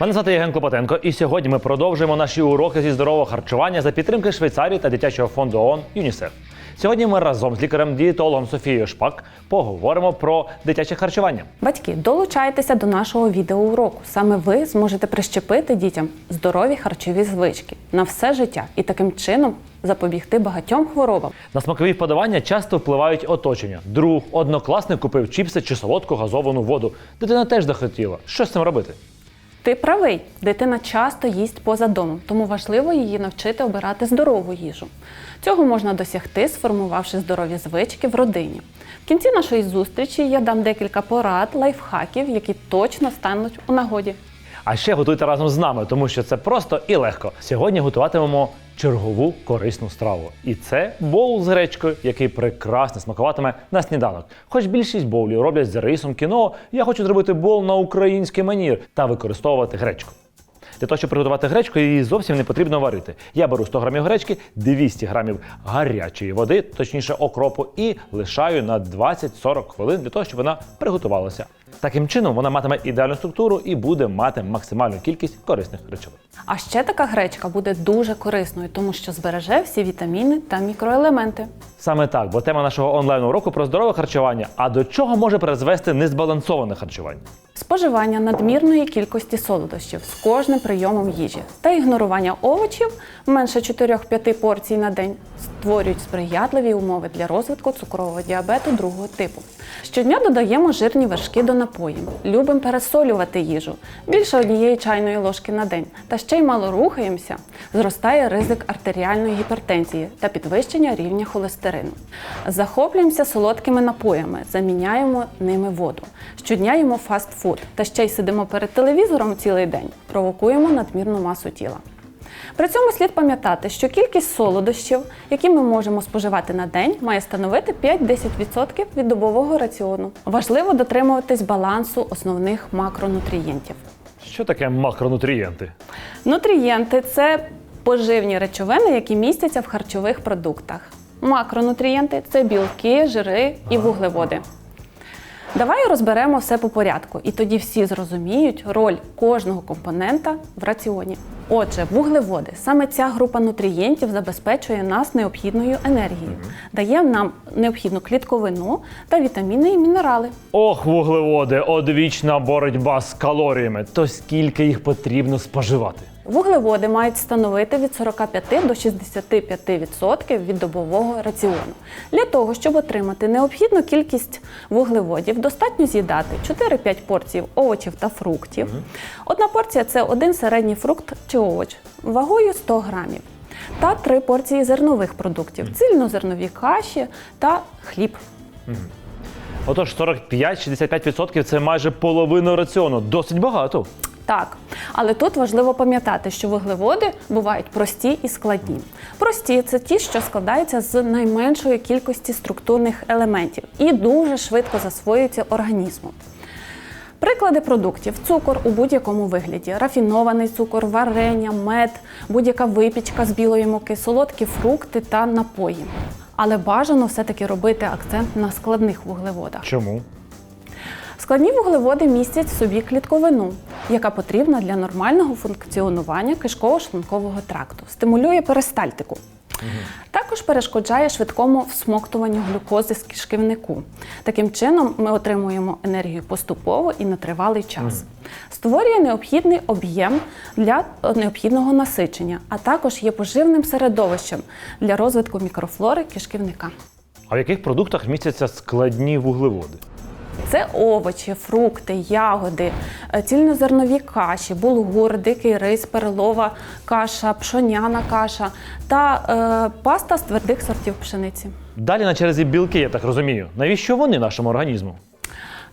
Мене звати Євген Клопотенко, і сьогодні ми продовжуємо наші уроки зі здорового харчування за підтримки Швейцарії та дитячого фонду ООН ЮНІСЕФ. Сьогодні ми разом з лікарем-дієтологом Софією Шпак поговоримо про дитяче харчування. Батьки, долучайтеся до нашого відеоуроку. Саме ви зможете прищепити дітям здорові харчові звички на все життя і таким чином запобігти багатьом хворобам. На смакові вподобання часто впливають оточення. Друг, однокласник купив чіпси чи солодку газовану воду. Дитина теж захотіла. Що з цим робити? Ти правий, дитина часто їсть поза домом, тому важливо її навчити обирати здорову їжу. Цього можна досягти, сформувавши здорові звички в родині. В кінці нашої зустрічі я дам декілька порад, лайфхаків, які точно стануть у нагоді. А ще готуйте разом з нами, тому що це просто і легко. Сьогодні готуватимемо чергову корисну страву. І це боул з гречкою, який прекрасно смакуватиме на сніданок. Хоч більшість боулів роблять з рисом кіно, я хочу зробити боул на український манір та використовувати гречку. Для того, щоб приготувати гречку, її зовсім не потрібно варити. Я беру 100 грамів гречки, 200 грамів гарячої води, точніше окропу, і лишаю на 20-40 хвилин для того, щоб вона приготувалася. Таким чином вона матиме ідеальну структуру і буде мати максимальну кількість корисних речовин. А ще така гречка буде дуже корисною, тому що збереже всі вітаміни та мікроелементи. Саме так, бо тема нашого онлайн-уроку про здорове харчування. А до чого може призвести незбалансоване харчування? Споживання надмірної кількості солодощів з кожним прийомом їжі та ігнорування овочів менше 4-5 порцій на день створюють сприятливі умови для розвитку цукрового діабету другого типу. Щодня додаємо жирні вершки до напоїв, любимо пересолювати їжу більше однієї чайної ложки на день, та ще й мало рухаємося, зростає ризик артеріальної гіпертензії та підвищення рівня холестерину. Захоплюємося солодкими напоями, заміняємо ними воду. Щодня їмо фастфуд та ще й сидимо перед телевізором цілий день, провокуємо надмірну масу тіла. При цьому слід пам'ятати, що кількість солодощів, які ми можемо споживати на день, має становити 5-10% від добового раціону. Важливо дотримуватись балансу основних макронутрієнтів. Що таке макронутрієнти? Нутрієнти це поживні речовини, які містяться в харчових продуктах. Макронутрієнти це білки, жири і вуглеводи. Давай розберемо все по порядку, і тоді всі зрозуміють роль кожного компонента в раціоні. Отже, вуглеводи саме ця група нутрієнтів забезпечує нас необхідною енергією, дає нам необхідну клітковину та вітаміни і мінерали. Ох, вуглеводи, одвічна боротьба з калоріями. То скільки їх потрібно споживати? Вуглеводи мають становити від 45 до 65% від добового раціону. Для того, щоб отримати необхідну кількість вуглеводів, достатньо з'їдати 4-5 порцій овочів та фруктів. Одна порція це один середній фрукт чи овоч вагою 100 грамів. Та 3 порції зернових продуктів, цільнозернові каші та хліб. Отож, 45-65% це майже половина раціону. Досить багато. Так, але тут важливо пам'ятати, що вуглеводи бувають прості і складні. Прості це ті, що складаються з найменшої кількості структурних елементів і дуже швидко засвоюються організмом. Приклади продуктів: цукор у будь-якому вигляді, рафінований цукор, варення, мед, будь-яка випічка з білої муки, солодкі фрукти та напої. Але бажано все-таки робити акцент на складних вуглеводах. Чому? Складні вуглеводи містять в собі клітковину, яка потрібна для нормального функціонування кишково-шлункового тракту, стимулює перистальтику. Також перешкоджає швидкому всмоктуванню глюкози з кишківнику. Таким чином ми отримуємо енергію поступово і на тривалий час. Створює необхідний об'єм для необхідного насичення, а також є поживним середовищем для розвитку мікрофлори кишківника. А в яких продуктах містяться складні вуглеводи? Це овочі, фрукти, ягоди, е, цільнозернові каші, булгур, дикий рис, перелова каша, пшоняна каша та е, паста з твердих сортів пшениці. Далі на черзі білки, я так розумію. Навіщо вони нашому організму?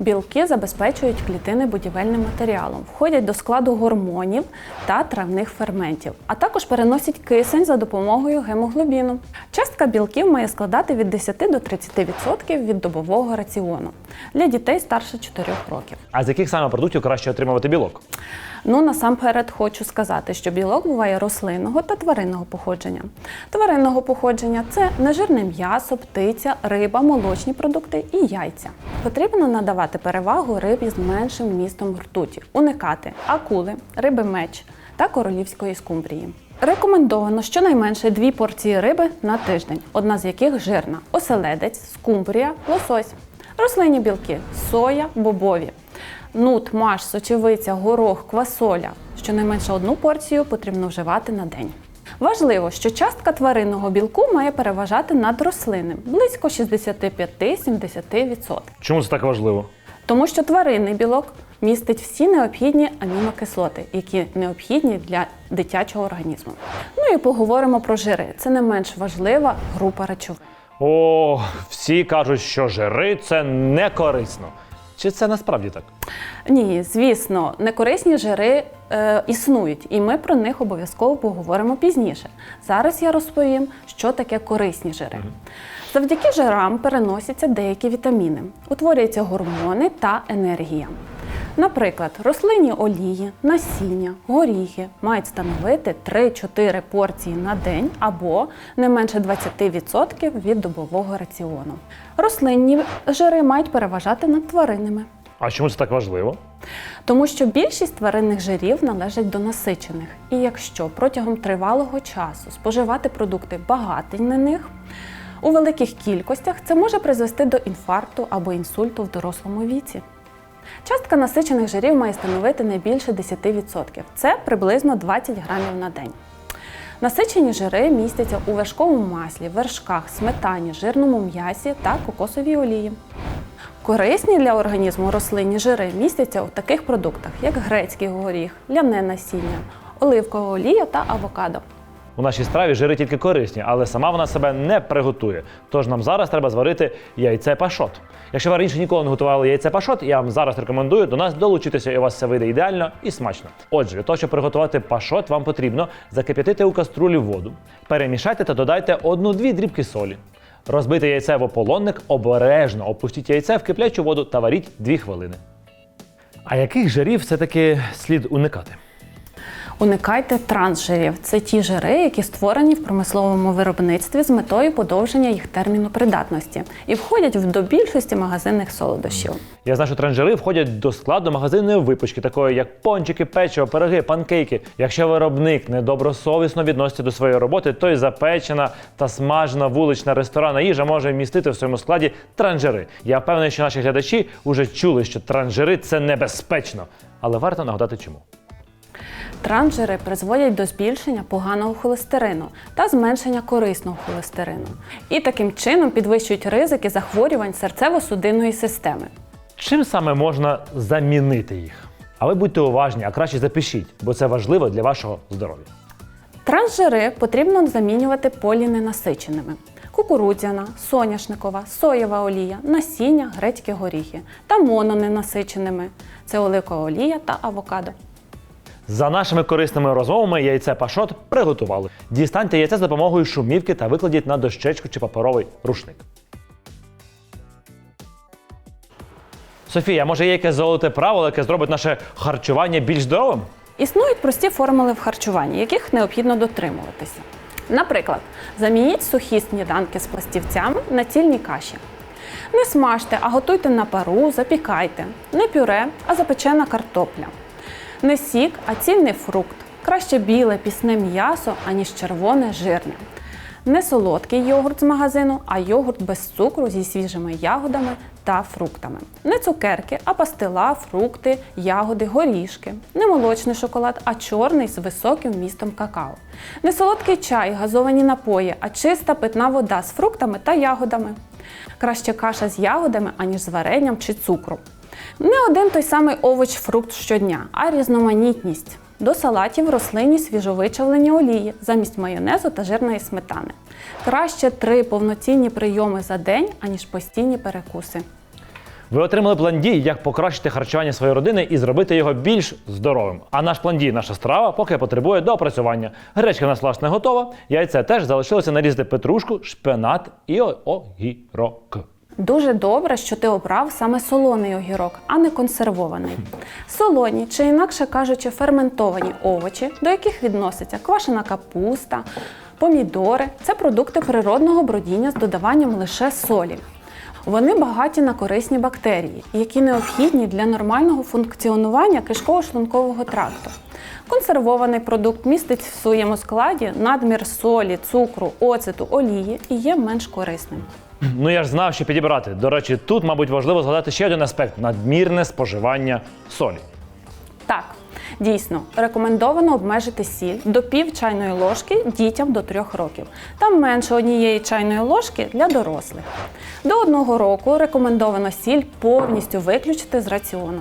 Білки забезпечують клітини будівельним матеріалом, входять до складу гормонів та травних ферментів, а також переносять кисень за допомогою гемоглобіну. Частка білків має складати від 10 до 30% від добового раціону. для дітей старше 4 років. А з яких саме продуктів краще отримувати білок? Ну насамперед хочу сказати, що білок буває рослинного та тваринного походження. Тваринного походження це нежирне м'ясо, птиця, риба, молочні продукти і яйця. Потрібно надавати перевагу рибі з меншим містом ртуті, уникати акули, риби меч та королівської скумбрії. Рекомендовано щонайменше дві порції риби на тиждень, одна з яких жирна: оселедець, скумбрія, лосось. Рослинні білки соя, бобові. Нут, маш, сочевиця, горох, квасоля. Щонайменше одну порцію потрібно вживати на день. Важливо, що частка тваринного білку має переважати над рослинним близько 65-70%. Чому це так важливо? Тому що тваринний білок містить всі необхідні амінокислоти, які необхідні для дитячого організму. Ну і поговоримо про жири. Це не менш важлива група речовин. О, всі кажуть, що жири це не корисно. Чи це насправді так? Ні, звісно, некорисні жири е, існують, і ми про них обов'язково поговоримо пізніше. Зараз я розповім, що таке корисні жири. Завдяки жирам переносяться деякі вітаміни, утворюються гормони та енергія. Наприклад, рослинні олії, насіння, горіхи мають становити 3-4 порції на день або не менше 20% від добового раціону. Рослинні жири мають переважати над тваринними. А чому це так важливо? Тому що більшість тваринних жирів належать до насичених. І якщо протягом тривалого часу споживати продукти багаті на них у великих кількостях, це може призвести до інфаркту або інсульту в дорослому віці. Частка насичених жирів має становити не більше 10%. Це приблизно 20 грамів на день. Насичені жири містяться у вершковому маслі, вершках, сметані, жирному м'ясі та кокосовій олії. Корисні для організму рослинні жири містяться у таких продуктах, як грецький горіх, ляне насіння, оливкова олія та авокадо. У нашій страві жири тільки корисні, але сама вона себе не приготує. Тож нам зараз треба зварити яйце пашот. Якщо ви раніше ніколи не готували яйце пашот, я вам зараз рекомендую до нас долучитися, і у вас все вийде ідеально і смачно. Отже, для того, щоб приготувати пашот, вам потрібно закип'ятити у каструлі воду, перемішайте та додайте одну-дві дрібки солі. Розбити яйце в ополонник, обережно опустіть яйце в киплячу воду та варіть 2 хвилини. А яких жирів все-таки слід уникати? Уникайте трансжирів. Це ті жири, які створені в промисловому виробництві з метою подовження їх терміну придатності і входять до більшості магазинних солодощів. Я знаю, що транжири входять до складу магазинної випічки, такої як пончики, печиво, пироги, панкейки. Якщо виробник недобросовісно відноситься до своєї роботи, то й запечена та смажена вулична ресторанна їжа може містити в своєму складі транжири. Я впевнений, що наші глядачі вже чули, що транжири це небезпечно. Але варто нагадати чому. Трансжири призводять до збільшення поганого холестерину та зменшення корисного холестерину. І таким чином підвищують ризики захворювань серцево-судинної системи. Чим саме можна замінити їх? А ви будьте уважні, а краще запишіть, бо це важливо для вашого здоров'я. Трансжири потрібно замінювати поліненасиченими. Кукурудзяна, соняшникова, соєва олія, насіння, грецькі горіхи та мононенасиченими це оливкова олія та авокадо. За нашими корисними розмовами яйце пашот приготували. Дістаньте яйце з допомогою шумівки та викладіть на дощечку чи паперовий рушник. Софія, може є якесь золоте правило, яке зробить наше харчування більш здоровим? Існують прості формули в харчуванні, яких необхідно дотримуватися. Наприклад, замініть сухі сніданки з пластівцями на цільні каші. Не смажте, а готуйте на пару, запікайте. Не пюре, а запечена картопля. Не сік, а цільний фрукт. Краще біле пісне м'ясо, аніж червоне жирне. Не солодкий йогурт з магазину, а йогурт без цукру зі свіжими ягодами та фруктами. Не цукерки, а пастила, фрукти, ягоди, горішки. Не молочний шоколад, а чорний з високим вмістом какао. Не солодкий чай, газовані напої, а чиста питна вода з фруктами та ягодами. Краще каша з ягодами, аніж з варенням чи цукром. Не один той самий овоч, фрукт щодня, а різноманітність. До салатів рослинні свіжовичавлені олії замість майонезу та жирної сметани. Краще три повноцінні прийоми за день, аніж постійні перекуси. Ви отримали план дій, як покращити харчування своєї родини і зробити його більш здоровим. А наш план дій, наша страва, поки потребує доопрацювання. Гречка в нас власне готова. Яйце теж залишилося нарізати петрушку, шпинат і огірок. Дуже добре, що ти обрав саме солоний огірок, а не консервований. Солоні, чи інакше кажучи, ферментовані овочі, до яких відноситься квашена капуста, помідори це продукти природного бродіння з додаванням лише солі. Вони багаті на корисні бактерії, які необхідні для нормального функціонування кишково-шлункового тракту. Консервований продукт містить в своєму складі надмір солі, цукру, оцету, олії і є менш корисним. Ну я ж знав, що підібрати. До речі, тут, мабуть, важливо згадати ще один аспект надмірне споживання солі. Так, дійсно, рекомендовано обмежити сіль до пів чайної ложки дітям до 3 років та менше однієї чайної ложки для дорослих. До одного року рекомендовано сіль повністю виключити з раціону.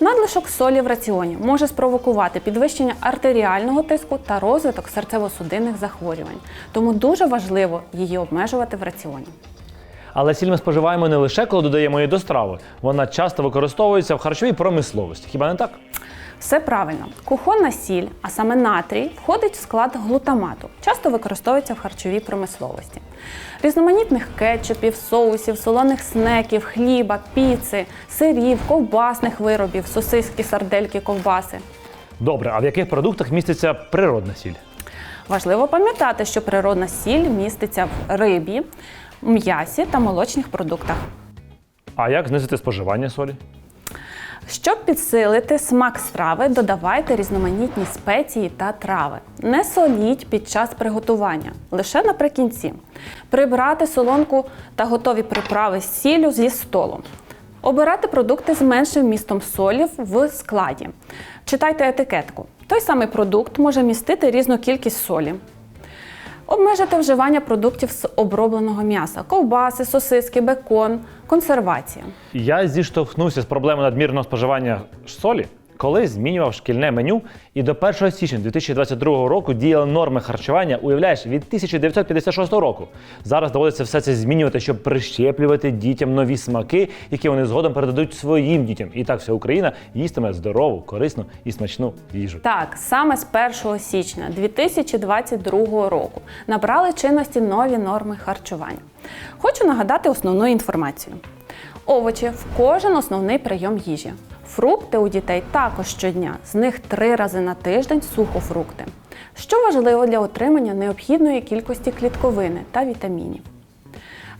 Надлишок солі в раціоні може спровокувати підвищення артеріального тиску та розвиток серцево-судинних захворювань, тому дуже важливо її обмежувати в раціоні. Але сіль ми споживаємо не лише коли додаємо її до страви. Вона часто використовується в харчовій промисловості. Хіба не так? Все правильно. Кухонна сіль, а саме натрій, входить в склад глутамату, часто використовується в харчовій промисловості. Різноманітних кетчупів, соусів, солоних снеків, хліба, піци, сирів, ковбасних виробів, сосиски, сардельки, ковбаси. Добре, а в яких продуктах міститься природна сіль? Важливо пам'ятати, що природна сіль міститься в рибі, м'ясі та молочних продуктах. А як знизити споживання солі? Щоб підсилити смак страви, додавайте різноманітні спеції та трави. Не соліть під час приготування, лише наприкінці. Прибрати солонку та готові приправи з сіллю зі столу. Обирати продукти з меншим вмістом солі в складі. Читайте етикетку. Той самий продукт може містити різну кількість солі. Обмежити вживання продуктів з обробленого м'яса: ковбаси, сосиски, бекон, консервація. Я зіштовхнувся з проблемою надмірного споживання солі, коли змінював шкільне меню, і до 1 січня 2022 року діяли норми харчування, уявляєш, від 1956 року. Зараз доводиться все це змінювати, щоб прищеплювати дітям нові смаки, які вони згодом передадуть своїм дітям. І так вся Україна їстиме здорову, корисну і смачну їжу. Так, саме з 1 січня 2022 року набрали чинності нові норми харчування. Хочу нагадати основну інформацію. Овочі в кожен основний прийом їжі. Фрукти у дітей також щодня, з них три рази на тиждень сухофрукти. Що важливо для отримання необхідної кількості клітковини та вітамінів.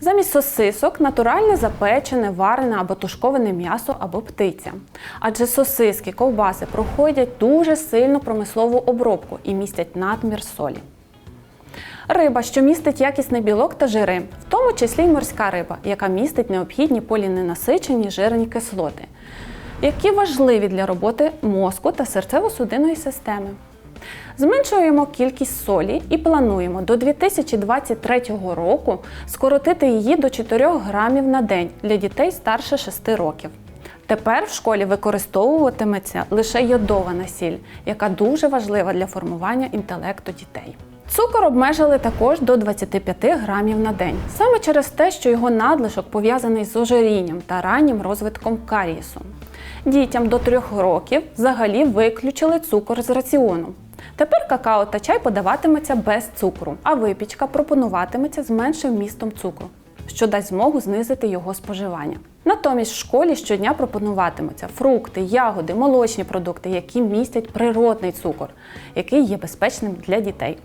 Замість сосисок натуральне запечене, варене або тушковане м'ясо або птиця. Адже сосиски, ковбаси проходять дуже сильну промислову обробку і містять надмір солі. Риба, що містить якісний білок та жири, в тому числі й морська риба, яка містить необхідні поліненасичені жирні кислоти, які важливі для роботи мозку та серцево-судинної системи. Зменшуємо кількість солі і плануємо до 2023 року скоротити її до 4 грамів на день для дітей старше 6 років. Тепер в школі використовуватиметься лише йодована сіль, яка дуже важлива для формування інтелекту дітей. Цукор обмежили також до 25 грамів на день, саме через те, що його надлишок пов'язаний з ожирінням та раннім розвитком карієсу. Дітям до 3 років взагалі виключили цукор з раціону. Тепер какао та чай подаватиметься без цукру, а випічка пропонуватиметься з меншим вмістом цукру, що дасть змогу знизити його споживання. Натомість в школі щодня пропонуватимуться фрукти, ягоди, молочні продукти, які містять природний цукор, який є безпечним для дітей.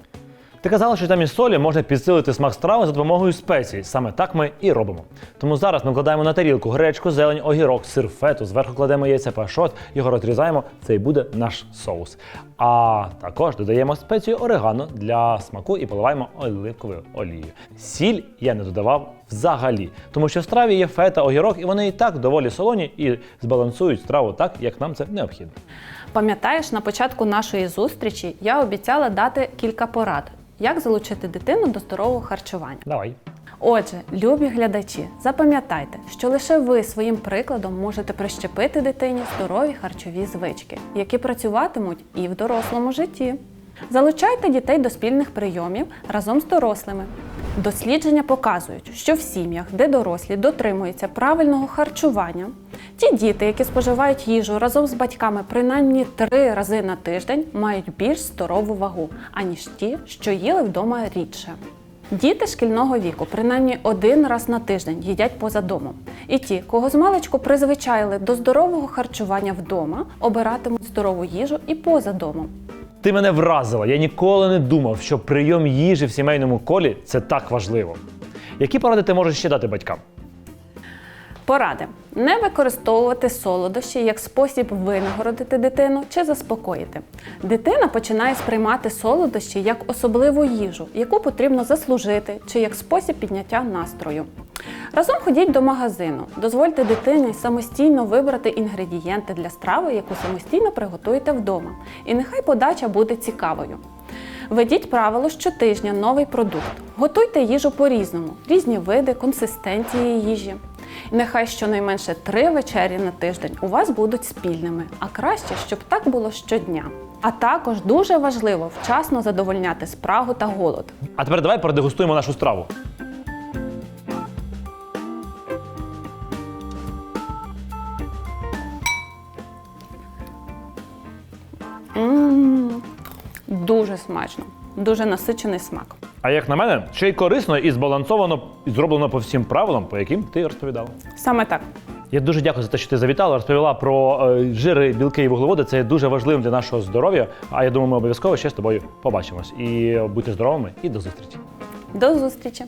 Ти казала, що із солі можна підсилити смак страви за допомогою спецій. Саме так ми і робимо. Тому зараз ми вкладаємо на тарілку гречку, зелень, огірок, сир фету, зверху кладемо яйця пашот, його розрізаємо. Це і буде наш соус. А також додаємо спецію орегано для смаку і поливаємо оливковою олією. Сіль я не додавав взагалі, тому що в страві є фета, огірок, і вони і так доволі солоні і збалансують страву так, як нам це необхідно. Пам'ятаєш, на початку нашої зустрічі я обіцяла дати кілька порад, як залучити дитину до здорового харчування. Давай. Отже, любі глядачі, запам'ятайте, що лише ви своїм прикладом можете прищепити дитині здорові харчові звички, які працюватимуть і в дорослому житті. Залучайте дітей до спільних прийомів разом з дорослими. Дослідження показують, що в сім'ях, де дорослі дотримуються правильного харчування, ті діти, які споживають їжу разом з батьками принаймні три рази на тиждень, мають більш здорову вагу, аніж ті, що їли вдома рідше. Діти шкільного віку принаймні один раз на тиждень їдять поза домом. І ті, кого з маличку призвичайили до здорового харчування вдома, обиратимуть здорову їжу і поза домом. Ти мене вразила. Я ніколи не думав, що прийом їжі в сімейному колі це так важливо. Які поради ти можеш ще дати батькам? Поради: не використовувати солодощі як спосіб винагородити дитину чи заспокоїти. Дитина починає сприймати солодощі як особливу їжу, яку потрібно заслужити, чи як спосіб підняття настрою. Разом ходіть до магазину, дозвольте дитині самостійно вибрати інгредієнти для страви, яку самостійно приготуєте вдома. І нехай подача буде цікавою. Ведіть правило щотижня новий продукт. Готуйте їжу по-різному, різні види, консистенції їжі. Нехай щонайменше три вечері на тиждень у вас будуть спільними, а краще, щоб так було щодня. А також дуже важливо вчасно задовольняти спрагу та голод. А тепер давай продегустуємо нашу страву. М, Дуже смачно, дуже насичений смак. А як на мене, ще й корисно і збалансовано і зроблено по всім правилам, по яким ти розповідала. Саме так. Я дуже дякую за те, що ти завітала, розповіла про е, жири, білки і вуглеводи. Це дуже важливим для нашого здоров'я. А я думаю, ми обов'язково ще з тобою побачимось. І будьте здоровими і до зустрічі. До зустрічі!